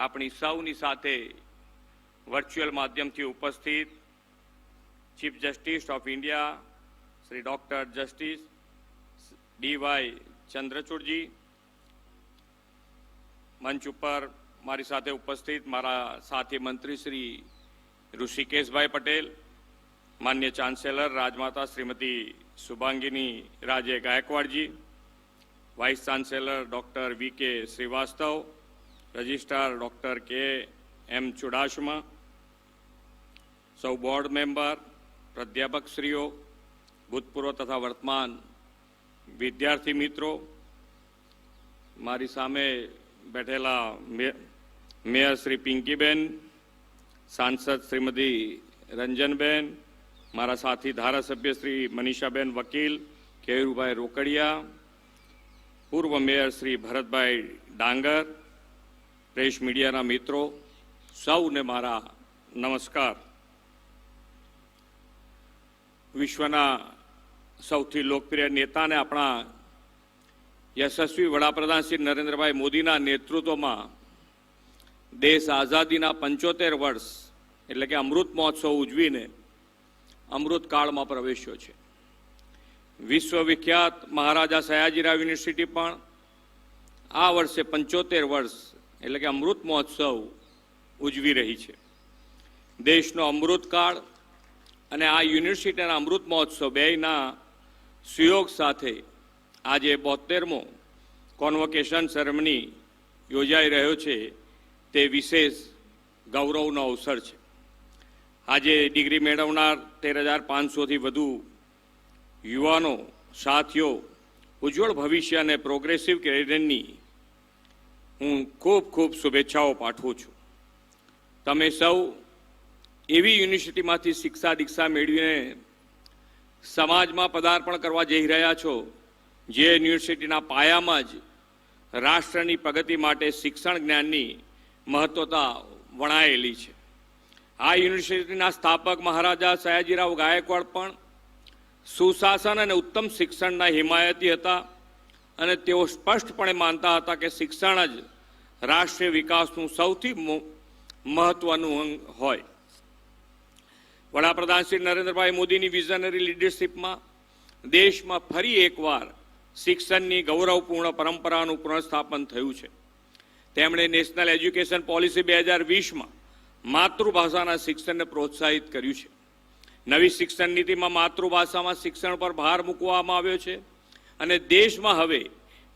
આપણી સૌની સાથે વર્ચ્યુઅલ માધ્યમથી ઉપસ્થિત chief justice of India Shri doctor justice D Y ચંદ્રચૂડજી, મંચ ઉપર મારી સાથે ઉપસ્થિત મારા સાથી મંત્રી શ્રી ઋષિકેશભાઈ પટેલ, માન્ય ચાન્સેલર રાજમાતા Shrimati Shubhangini Raje ગાયકવાડજી vice chancellor doctor V K Shrivastava registrar doctor કે એમ ચુડાસમા સૌ બોર્ડ મેમ્બર પ્રાધ્યાપકશ્રીઓ ભૂતપૂર્વ તથા વર્તમાન વિદ્યાર્થી મિત્રો મારી સામે બેઠેલા મે- મેયર શ્રી પિંકીબેન સાંસદ શ્રીમતી રંજનબેન મારા સાથી ધારાસભ્ય શ્રી મનીષાબેન વકીલ કેયુરભાઈ રોકડિયા પૂર્વ મેયર શ્રી ભરતભાઈ ડાંગર પ્રેસ મીડિયાના મિત્રો, સૌને મારા નમસ્કાર. વિશ્વના સૌથી લોકપ્રિય નેતાને આપણા યશસ્વી વડાપ્રધાન શ્રી નરેન્દ્રભાઈ મોદીના નેતૃત્વમાં દેશ આઝાદીના પંચોતેર વર્ષ, એટલે કે અમૃત મહોત્સવ ઉજવીને અમૃતકાળમાં પ્રવેશ્યો છે. વિશ્વવિખ્યાત મહારાજા સયાજીરાવ યુનિવર્સિટી પણ આ વર્ષે પંચોતેર વર્ષ એટલે કે અમૃત મહોત્સવ ઉજવી રહી છે. દેશનો અમૃતકાળ અને આ યુનિવર્સિટીના અમૃત મહોત્સવ બેયના સુયોગ સાથે આજે બોતેરમો કોન્વોકેશન સેરેમની યોજાઈ રહ્યો છે તે વિશેષ ગૌરવનો અવસર છે. આજે ડિગ્રી મેળવનાર તેર હજાર પાંચસોથી વધુ યુવાનો, સાથીઓ, ઉજ્જવળ ભવિષ્ય અને પ્રોગ્રેસિવ કેરિયરની હું ખૂબ ખૂબ શુભેચ્છાઓ પાઠવું છું. તમે સૌ એવી યુનિવર્સિટીમાંથી શિક્ષા દીક્ષા મેળવીને સમાજમાં પદાર્પણ કરવા જઈ રહ્યા છો, જે યુનિવર્સિટીના પાયામાં જ રાષ્ટ્રની પ્રગતિ માટે શિક્ષણ જ્ઞાનની મહત્વતા વણાયેલી છે. આ યુનિવર્સિટીના સ્થાપક મહારાજા સયાજીરાવ ગાયકવાડ પણ સુશાસન અને ઉત્તમ શિક્ષણના હિમાયતી હતા. અને તેઓ સ્પષ્ટપણે માનતા હતા કે શિક્ષણ જ રાષ્ટ્રીય વિકાસનું સૌથી મહત્વનું અંગ હોય. વડાપ્રધાન શ્રી નરેન્દ્રભાઈ મોદીની વિઝનરી લીડરશિપમાં દેશમાં ફરી એકવાર શિક્ષણની ગૌરવપૂર્ણ પરંપરાનું પુનઃસ્થાપન થયું છે. તેમણે નેશનલ એજ્યુકેશન પોલિસી બે હજાર વીસમાં માતૃભાષાના શિક્ષણને પ્રોત્સાહિત કર્યું છે. નવી શિક્ષણ નીતિમાં માતૃભાષામાં શિક્ષણ પર ભાર મૂકવામાં આવ્યો છે. અને દેશમાં હવે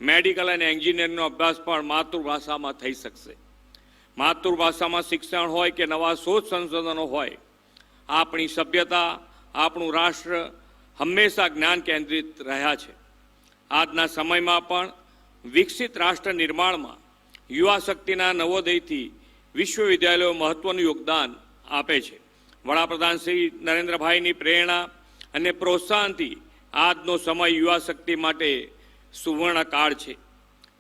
મેડિકલ અને એન્જિનિયરિંગનો અભ્યાસ પણ માતૃભાષામાં થઈ શકશે. માતૃભાષામાં શિક્ષણ હોય કે નવા શોધ સંશોધનો હોય, આપણી સભ્યતા, આપણું રાષ્ટ્ર હંમેશા જ્ઞાન કેન્દ્રિત રહ્યા છે. આજના સમયમાં પણ વિકસિત રાષ્ટ્ર નિર્માણમાં યુવા શક્તિના નવોદયથી વિશ્વવિદ્યાલયો મહત્વનું યોગદાન આપે છે. વડાપ્રધાન શ્રી નરેન્દ્રભાઈની પ્રેરણા અને પ્રોત્સાહનથી આજનો સમય યુવા શક્તિ માટે સુવર્ણકાળ છે.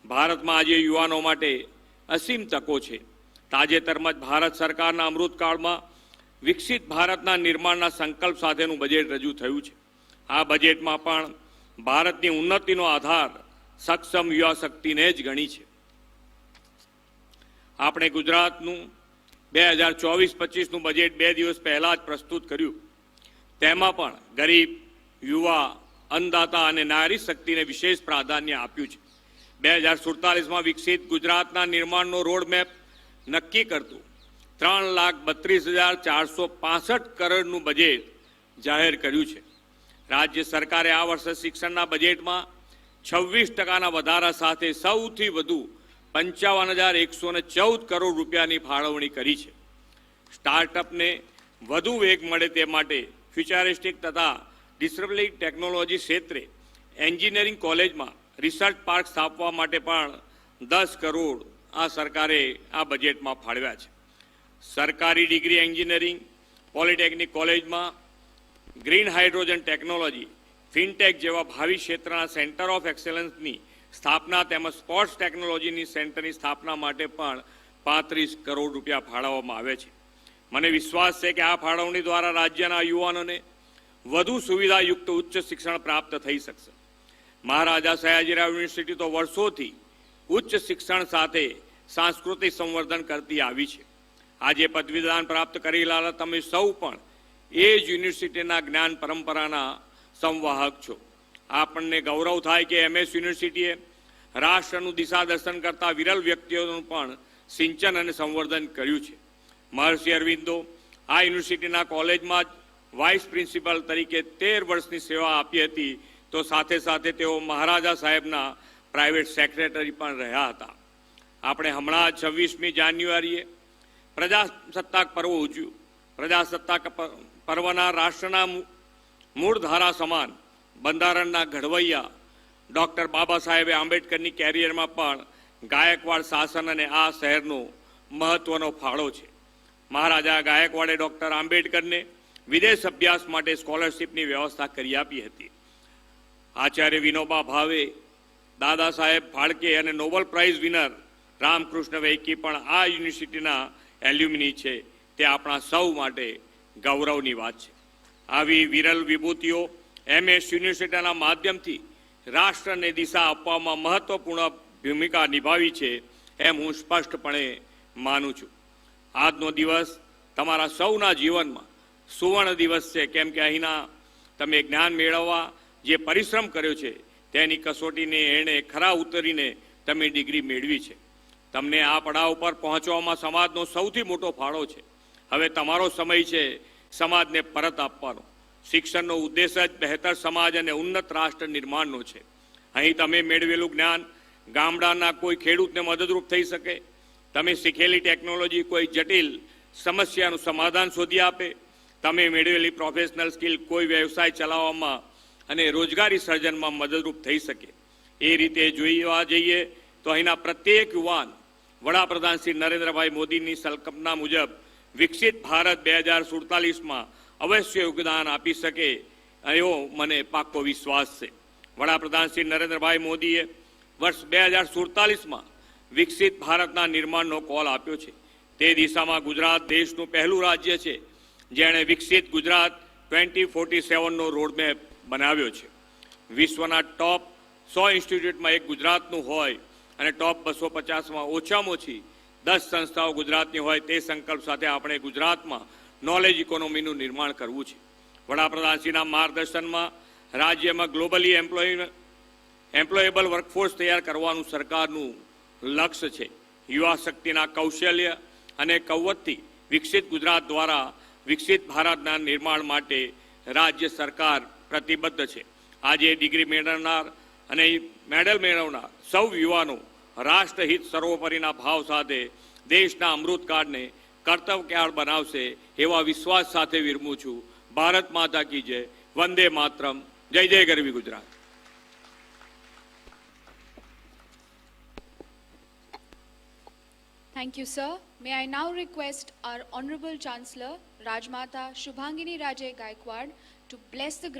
ભારતમાં આજે યુવાનો માટે અસીમ તકો છે. તાજેતરમાં જ ભારત સરકારના અમૃતકાળમાં વિકસિત ભારતના નિર્માણના સંકલ્પ સાથેનું બજેટ રજૂ થયું છે. આ બજેટમાં પણ ભારતની ઉન્નતિનો આધાર સક્ષમ યુવા શક્તિને જ ગણી છે. આપણે ગુજરાતનું બે હજાર ચોવીસ પચીસનું બજેટ બે દિવસ પહેલાં જ પ્રસ્તુત કર્યું. તેમાં પણ ગરીબ, યુવા અન્નદાતા અને નારી શક્તિને વિશેષ પ્રાધાન્ય આપ્યું છે. બે હજાર સુડતાલીસમાં વિકસિત ગુજરાતના નિર્માણનો રોડમેપ નક્કી કરતું. ત્રણ લાખ બત્રીસ હજાર ચારસો પાસઠ કરોડનું બજેટ જાહેર કર્યું છે. રાજ્ય સરકારે આ વર્ષે શિક્ષણના બજેટમાં છવ્વીસ ટકાના વધારા સાથે સૌથી વધુ પંચાવન હજાર એકસો ને ચૌદ કરોડ રૂપિયાની ફાળવણી કરી છે. સ્ટાર્ટઅપને વધુ વેગ મળે તે માટે ફ્યુચરિસ્ટિક તથા ડિસ્ટ્રબલિંગ ટેકનોલોજી ક્ષેત્રે એન્જિનિયરિંગ કોલેજમાં રિસર્ચ પાર્ક સ્થાપવા માટે પણ દસ કરોડ આ સરકારે આ બજેટમાં ફાળવ્યા છે. સરકારી ડિગ્રી એન્જિનિયરિંગ પોલિટેકનિક કોલેજમાં ગ્રીન હાઇડ્રોજન ટેકનોલોજી ફિનટેક જેવા ભાવિ ક્ષેત્રના સેન્ટર ઓફ એક્સેલન્સની સ્થાપના તેમજ સ્પોર્ટ્સ ટેકનોલોજીની સેન્ટરની સ્થાપના માટે પણ પાંત્રીસ કરોડ રૂપિયા ફાળવવામાં આવે છે. મને વિશ્વાસ છે કે આ ફાળવણી દ્વારા રાજ્યના યુવાનોને વધુ સુવિધાયુક્ત ઉચ્ચ શિક્ષણ પ્રાપ્ત થઈ શકશે. મહારાજા સયાજીરાવ યુનિવર્સિટી તો વર્ષોથી ઉચ્ચ શિક્ષણ સાથે સાંસ્કૃતિક સંવર્ધન કરતી આવી છે. આજે પદવીદાન પ્રાપ્ત કરેલા તમે સૌ પણ એ જ યુનિવર્સિટીના જ્ઞાન પરંપરાના સંવાહક છો. આપણને ગૌરવ થાય કે એમએસ યુનિવર્સિટીએ રાષ્ટ્રનું દિશા દર્શન કરતા વિરલ વ્યક્તિઓનું પણ સિંચન અને સંવર્ધન કર્યું છે. મહર્ષિ અરવિંદો, આ યુનિવર્સિટીના કોલેજમાં જ વાઇસ પ્રિન્સિપલ તરીકે તેર વર્ષની સેવા આપી હતી, તો સાથે સાથે તેઓ મહારાજા સાહેબના પ્રાઇવેટ સેક્રેટરી પણ રહ્યા હતા. આપણે હમણાં છવ્વીસમી જાન્યુઆરીએ પ્રજાસત્તાક પર્વ ઉજવ્યું. પ્રજાસત્તાક પર્વના રાષ્ટ્રના મૂળ ધારા સમાન બંધારણના ઘડવૈયા ડૉક્ટર બાબા સાહેબે આંબેડકરની કેરિયરમાં પણ ગાયકવાડ શાસન અને આ શહેરનો મહત્વનો ફાળો છે. મહારાજા ગાયકવાડે ડૉક્ટર આંબેડકરને વિદેશ અભ્યાસ માટે સ્કોલરશિપની વ્યવસ્થા કરી આપી હતી. આચાર્ય વિનોબા ભાવે, દાદા સાહેબ ફાળકે અને નોબેલ પ્રાઇઝ વિનર રામકૃષ્ણ વૈકી પણ આ યુનિવર્સિટીના એલ્યુમિની છે. તે આપણા સૌ માટે ગૌરવની વાત છે. આવી વિરલ વિભૂતિઓ એમએસ યુનિવર્સિટીના માધ્યમથી રાષ્ટ્રને દિશા આપવામાં મહત્વપૂર્ણ ભૂમિકા નિભાવી છે એમ હું સ્પષ્ટપણે માનું છું. આજનો દિવસ તમારા સૌના જીવનમાં સુવર્ણ દિવસ છે. કેમ કે અહીંના તમે જ્ઞાન મેળવવા જે પરિશ્રમ કર્યો છે, તેની કસોટીને એણે ખરા ઉતરીને તમે ડિગ્રી મેળવી છે. તમને આ પડાવ પર પહોંચવામાં સમાજનો સૌથી મોટો ફાળો છે. હવે તમારો સમય છે સમાજને પરત આપવાનો. શિક્ષણનો ઉદ્દેશ જ બહેતર સમાજ અને ઉન્નત રાષ્ટ્ર નિર્માણનો છે. અહીં તમે મેળવેલું જ્ઞાન ગામડાના કોઈ ખેડૂતને મદદરૂપ થઈ શકે. તમે શીખેલી ટેકનોલોજી કોઈ જટિલ સમસ્યાનું સમાધાન શોધી આપે. તમે મેળવેલી પ્રોફેશનલ સ્કિલ કોઈ વ્યવસાય ચલાવવામાં અને રોજગારી સર્જનમાં મદદરૂપ થઈ શકે. એ રીતે જોઈવા જઈએ તો અહીંના પ્રત્યેક યુવાન વડાપ્રધાન શ્રી નરેન્દ્રભાઈ મોદીની સંકલ્પના મુજબ વિકસિત ભારત બે હજાર સુડતાલીસમાં અવશ્ય યોગદાન આપી શકે એવો મને પાક્કો વિશ્વાસ છે. વડાપ્રધાન શ્રી નરેન્દ્રભાઈ મોદીએ વર્ષ બે હજાર સુડતાલીસમાં વિકસિત ભારતના નિર્માણનો કોલ આપ્યો છે. તે દિશામાં ગુજરાત દેશનું પહેલું રાજ્ય છે. જેણે વિકસિત ગુજરાત ટ્વેન્ટી ફોર્ટી સેવનનો રોડમેપ બનાવ્યો છે. વિશ્વના ટોપ સો ઇન્સ્ટિટ્યૂટમાં એક ગુજરાતનું હોય અને ટોપ બસો પચાસમાં ઓછામાં ઓછી દસ સંસ્થાઓ ગુજરાતની હોય તે સંકલ્પ સાથે આપણે ગુજરાતમાં નોલેજ ઇકોનોમીનું નિર્માણ કરવું છે. વડાપ્રધાનશ્રીના માર્ગદર્શનમાં રાજ્યમાં ગ્લોબલી એમ્પ્લોય એમ્પ્લોયેબલ વર્કફોર્સ તૈયાર કરવાનું સરકારનું લક્ષ્ય છે. યુવા શક્તિના કૌશલ્ય અને કૌવતથી વિકસિત ગુજરાત દ્વારા વિકસિત ભારતના નિર્માણ માટે રાજ્ય સરકાર પ્રતિબદ્ધ છે. આજે ડિગ્રી મેળવનાર અને મેડલ મેળવનાર સૌ યુવાનો રાષ્ટ્રહિત સર્વોપરીના ભાવ સાથે દેશના અમૃતકાળને કર્તવ્યકાળ બનાવશે એવા વિશ્વાસ સાથે વિરમું છું. ભારત માતા કી જય. વંદે માતરમ. જય જય ગરવી Gujarat. Thank you, sir. May I now request our Honorable Chancellor, Rajmata Shubhangini Raje Gaikwad, to bless the